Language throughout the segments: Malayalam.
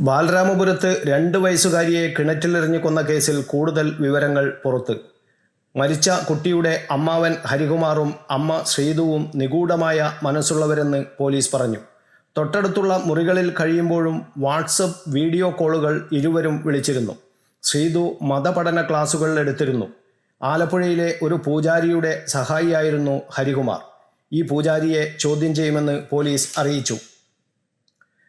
ബാലരാമപുരത്ത് രണ്ട് വയസ്സുകാരിയെ കിണറ്റിലെറിഞ്ഞു കൊന്ന കേസിൽ കൂടുതൽ വിവരങ്ങൾ പുറത്ത്. മരിച്ച കുട്ടിയുടെ അമ്മാവൻ ഹരികുമാറും അമ്മ ശ്രീതുവും നിഗൂഢമായ മനസ്സുള്ളവരെന്ന് പോലീസ് പറഞ്ഞു. തൊട്ടടുത്തുള്ള മുറികളിൽ കഴിയുമ്പോഴും വാട്സപ്പ് വീഡിയോ കോളുകൾ ഇരുവരും വിളിച്ചിരുന്നു. ശ്രീതു മതപഠന ക്ലാസുകൾ എടുത്തിരുന്നു. ആലപ്പുഴയിലെ ഒരു പൂജാരിയുടെ സഹായിയായിരുന്നു ഹരികുമാർ. ഈ പൂജാരിയെ ചോദ്യം ചെയ്യുമെന്ന് പോലീസ് അറിയിച്ചു.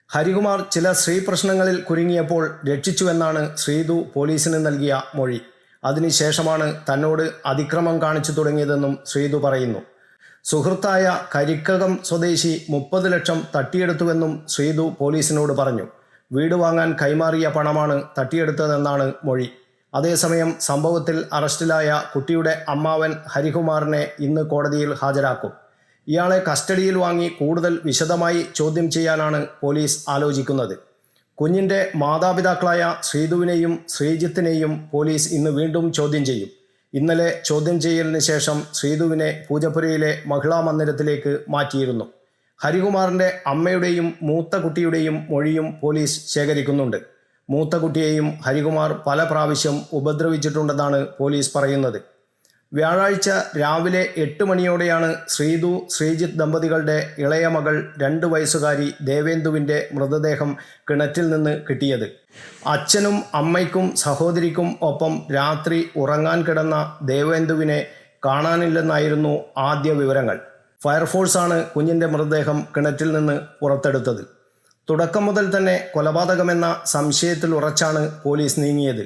ഹരികുമാർ ചില സ്ത്രീ പ്രശ്നങ്ങളിൽ കുരുങ്ങിയപ്പോൾ രക്ഷിച്ചുവെന്നാണ് ശ്രീതു പോലീസിന് നൽകിയ മൊഴി. അതിനുശേഷമാണ് തന്നോട് അതിക്രമം കാണിച്ചു തുടങ്ങിയതെന്നും ശ്രീതു പറയുന്നു. സുഹൃത്തായ കരിക്കകം സ്വദേശി മുപ്പത് ലക്ഷം തട്ടിയെടുത്തുവെന്നും ശ്രീതു പോലീസിനോട് പറഞ്ഞു. വീട് വാങ്ങാൻ കൈമാറിയ പണമാണ് തട്ടിയെടുത്തതെന്നാണ് മൊഴി. അതേസമയം സംഭവത്തിൽ അറസ്റ്റിലായ കുട്ടിയുടെ അമ്മാവൻ ഹരികുമാറിനെ ഇന്ന് കോടതിയിൽ ഹാജരാക്കും. ഇയാളെ കസ്റ്റഡിയിൽ വാങ്ങി കൂടുതൽ വിശദമായി ചോദ്യം ചെയ്യാനാണ് പോലീസ് ആലോചിക്കുന്നത്. കുഞ്ഞിന്റെ മാതാപിതാക്കളായ ശ്രീതുവിനെയും ശ്രീജിത്തിനെയും പോലീസ് ഇന്ന് വീണ്ടും ചോദ്യം ചെയ്യും. ഇന്നലെ ചോദ്യം ചെയ്യലിന് ശേഷം ശ്രീധുവിനെ പൂജപ്പുരയിലെ മഹിളാ മന്ദിരത്തിലേക്ക് മാറ്റിയിരുന്നു. ഹരികുമാറിന്റെ അമ്മയുടെയും മൂത്ത കുട്ടിയുടെയും മൊഴിയും പോലീസ് ശേഖരിക്കുന്നുണ്ട്. മൂത്ത കുട്ടിയെയും ഹരികുമാർ പല പ്രാവശ്യം ഉപദ്രവിച്ചിട്ടുണ്ടെന്നാണ് പോലീസ് പറയുന്നത്. വ്യാഴാഴ്ച രാവിലെ എട്ട് മണിയോടെയാണ് ശ്രീതു ശ്രീജിത്ത് ദമ്പതികളുടെ ഇളയ മകൾ രണ്ട് വയസ്സുകാരി ദേവേന്ദുവിന്റെ മൃതദേഹം കിണറ്റിൽ നിന്ന് കിട്ടിയത്. അച്ഛനും അമ്മയ്ക്കും സഹോദരിക്കും ഒപ്പം രാത്രി ഉറങ്ങാൻ കിടന്ന ദേവേന്ദുവിനെ കാണാനില്ലെന്നായിരുന്നു ആദ്യ വിവരങ്ങൾ. ഫയർഫോഴ്സാണ് കുഞ്ഞിന്റെ മൃതദേഹം കിണറ്റിൽ നിന്ന് പുറത്തെടുത്തത്. തുടക്കം മുതൽ തന്നെ കൊലപാതകമെന്ന സംശയത്തിൽ ഉറച്ചാണ് പോലീസ് നീങ്ങിയത്.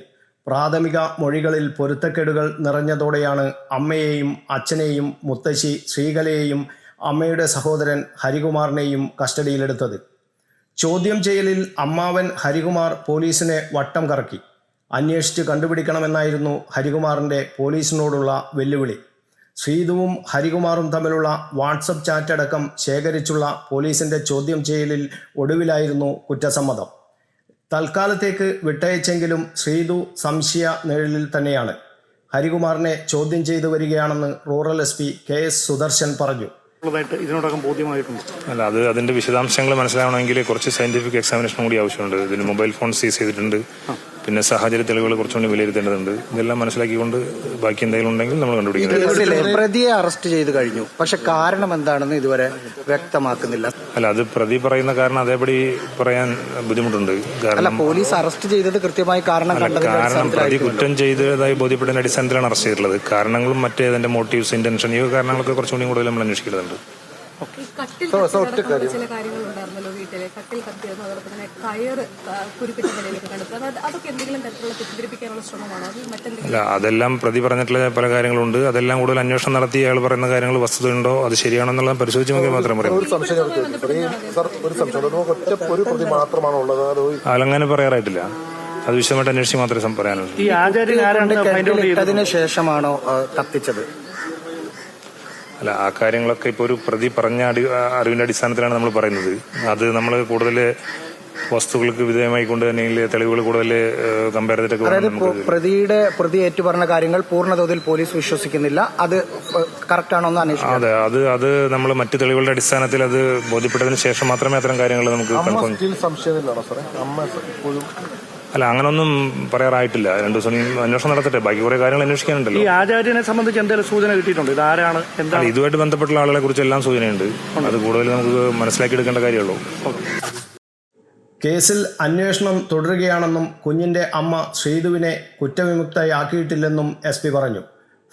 പ്രാഥമിക മൊഴികളിൽ പൊരുത്തക്കേടുകൾ നിറഞ്ഞതോടെയാണ് അമ്മയെയും അച്ഛനെയും മുത്തശ്ശി ശ്രീകലയെയും അമ്മയുടെ സഹോദരൻ ഹരികുമാറിനെയും കസ്റ്റഡിയിലെടുത്തത്. ചോദ്യം ചെയ്യലിൽ അമ്മാവൻ ഹരികുമാർ പോലീസിനെ വട്ടം കറക്കി. അന്വേഷിച്ച് കണ്ടുപിടിക്കണമെന്നായിരുന്നു ഹരികുമാറിന്റെ പോലീസിനോടുള്ള വെല്ലുവിളി. ശ്രീതുവും ഹരികുമാറും തമ്മിലുള്ള വാട്സപ്പ് ചാറ്റ് അടക്കം ശേഖരിച്ചുള്ള പോലീസിന്റെ ചോദ്യം ചെയ്യലിൽ ഒടുവിലായിരുന്നു കുറ്റസമ്മതം. തൽക്കാലത്തേക്ക് വിട്ടയച്ചെങ്കിലും ശ്രീതു സംശയ നിഴലിൽ തന്നെയാണ്. ഹരികുമാറിനെ ചോദ്യം ചെയ്തു വരികയാണെന്ന് rural S P K S Sudarshan പറഞ്ഞു. ഉള്ളതായിട്ട് ഇതിനോടകം ബോധ്യമായിട്ടുണ്ട്. അല്ല അത് അതിന്റെ വിശദാംശങ്ങൾ മനസ്സിലാവണമെങ്കിൽ കുറച്ച് സയന്റിഫിക് എക്സാമിനേഷൻ കൂടി ആവശ്യമുണ്ട്. ഇതിന് മൊബൈൽ ഫോൺ സീസ് ചെയ്തിട്ടുണ്ട്. പിന്നെ സാഹചര്യ തെളിവുകൾ കുറച്ചുകൂടി വിലയിരുത്തേണ്ടതുണ്ട്. ഇതെല്ലാം മനസ്സിലാക്കിക്കൊണ്ട് ബാക്കി എന്തെങ്കിലും ഉണ്ടെങ്കിൽ നമ്മൾ കണ്ടുപിടിക്കുന്നത് പ്രതിയെ അറസ്റ്റ് ചെയ്ത് കഴിഞ്ഞു. പക്ഷെ കാരണം എന്താണെന്ന് ഇതുവരെ വ്യക്തമാക്കുന്നില്ല. അല്ല അത് പ്രതി പറയുന്ന കാരണം അതേപടി പറയാൻ ബുദ്ധിമുട്ടുണ്ട്. കാരണം പോലീസ് അറസ്റ്റ് ചെയ്തത് കൃത്യമായി കാരണം കാരണം പ്രതി കുറ്റം ചെയ്തതായി ബോധ്യപ്പെടുന്ന അടിസ്ഥാനത്തിലാണ് അറസ്റ്റ് ചെയ്തിട്ടുള്ളത്. കാരണങ്ങളും മറ്റേതിന്റെ മോട്ടീവ്സ് ഇന്റൻഷൻ ഈ കാരണങ്ങളൊക്കെ കുറച്ചുകൂടി കൂടുതൽ നമ്മൾ അന്വേഷിക്കുന്നുണ്ട് ഈ കട്ടിൽ കത്തി ചില കാര്യങ്ങൾ ഉണ്ടായിരുന്നല്ലോ വീട്ടിലെ. കട്ടിൽ കത്തിയെന്ന് അതോടൊപ്പം തന്നെ കയറ് ആ, കുരുപ്പിട്ട നിലയിലൊക്കെ കണ്ടെത്തുക അതൊക്കെ എന്തെങ്കിലും തരത്തിലുള്ള തെറ്റിദ്ധരിപ്പിക്കാനുള്ള ശ്രമമാണോ? അത് മറ്റെന്തെങ്കിലും അല്ല അതെല്ലാം പ്രതി പറഞ്ഞിട്ടുള്ള പല കാര്യങ്ങളുണ്ട്. അതെല്ലാം കൂടുതൽ അന്വേഷണം നടത്തി അയാൾ പറയുന്ന കാര്യങ്ങൾ വസ്തുതയുണ്ടോ? അത് ശരിയാണോ എന്നുള്ളത് പരിശോധിച്ച് നോക്കി മാത്രം പറയാം. ഒരു സംശയം ഒരു സംശയം ഒരു പ്രതി മാത്രമാണോ ഉള്ളത് അലങ്ങനെ പറയാറായിട്ടില്ല. അത് വിശദമായിട്ട് അന്വേഷിച്ച് മാത്രമേ പറയാനുള്ളൂ ഈ ആചാര്യൻ ആരാണ് ശേഷമാണോ കത്തിച്ചത്? അല്ല ആ കാര്യങ്ങളൊക്കെ ഇപ്പോൾ ഒരു പ്രതി പറഞ്ഞ അടി അറിവിന്റെ അടിസ്ഥാനത്തിലാണ് നമ്മൾ പറയുന്നത്. അത് നമ്മൾ കൂടുതൽ വസ്തുക്കൾക്ക് വിധേയമായി കൊണ്ട് തന്നെ തെളിവുകൾ കൂടുതൽ കമ്പയർ ചെയ്തിട്ടൊക്കെ അതായത് പ്രതിയുടെ പ്രതി ഏറ്റുപറഞ്ഞ കാര്യങ്ങൾ പൂർണതോതിൽ പോലീസ് വിശ്വസിക്കുന്നില്ല. അത് കറക്റ്റ് ആണോ എന്ന് അന്വേഷിക്കും. അതെ അത് അത് നമ്മൾ മറ്റ് തെളിവുകളുടെ അടിസ്ഥാനത്തിൽ അത് ബോധ്യപ്പെട്ടതിന് ശേഷം മാത്രമേ അത്തരം കാര്യങ്ങൾ നമുക്ക് സംശയമില്ലാണോ സാറേ. അമ്മ ഇപ്പോഴും അല്ല അങ്ങനൊന്നും പറയാറായിട്ടില്ല. രണ്ടു ദിവസം അന്വേഷണം നടത്തട്ടെ. ബാക്കി കുറെ കാര്യങ്ങൾ അന്വേഷിക്കാനുണ്ടല്ലോ. ഈ ആചാര്യനെ സംബന്ധിച്ച് എന്തെങ്കിലും സൂചന കിട്ടിയിട്ടുണ്ട്? ഇത് ആരാണ് എന്താണ്? ഇതുമായിട്ട് ബന്ധപ്പെട്ടുള്ള ആളുകളെ കുറിച്ച് എല്ലാം സൂചനയുണ്ട്. അത് കൂടുതൽ നമുക്ക് മനസ്സിലാക്കി എടുക്കേണ്ട കാര്യമുള്ളൂ. കേസിൽ അന്വേഷണം തുടരുകയാണെന്നും കുഞ്ഞിന്റെ അമ്മ ശ്രീതുവിനെ കുറ്റവിമുക്തയാക്കിയിട്ടില്ലെന്നും എസ് പി പറഞ്ഞു.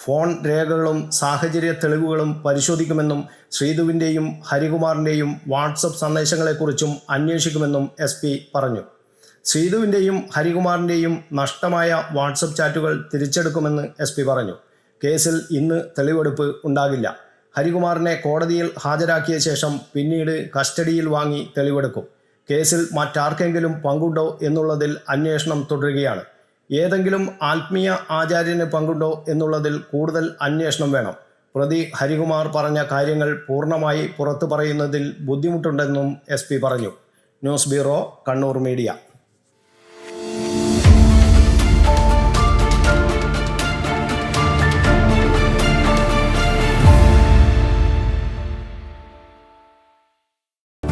ഫോൺ രേഖകളും സാഹചര്യ തെളിവുകളും പരിശോധിക്കുമെന്നും ശ്രീതുവിന്റെയും ഹരികുമാറിന്റെയും വാട്സപ്പ് സന്ദേശങ്ങളെക്കുറിച്ചും അന്വേഷിക്കുമെന്നും എസ് പി പറഞ്ഞു. ശ്രീതുവിന്റെയും ഹരികുമാറിന്റെയും നഷ്ടമായ വാട്സപ്പ് ചാറ്റുകൾ തിരിച്ചെടുക്കുമെന്ന് എസ് പി പറഞ്ഞു. കേസിൽ ഇന്ന് തെളിവെടുപ്പ് ഉണ്ടാകില്ല. ഹരികുമാറിനെ കോടതിയിൽ ഹാജരാക്കിയ ശേഷം പിന്നീട് കസ്റ്റഡിയിൽ വാങ്ങി തെളിവെടുക്കും. കേസിൽ മറ്റാർക്കെങ്കിലും പങ്കുണ്ടോ എന്നുള്ളതിൽ അന്വേഷണം തുടരുകയാണ്. ഏതെങ്കിലും ആത്മീയ ആചാര്യന് പങ്കുണ്ടോ എന്നുള്ളതിൽ കൂടുതൽ അന്വേഷണം വേണം. പ്രതി ഹരികുമാർ പറഞ്ഞ കാര്യങ്ങൾ പൂർണമായി പുറത്തു പറയുന്നതിൽ ബുദ്ധിമുട്ടുണ്ടെന്നും എസ് പറഞ്ഞു. News bureau Kannur media.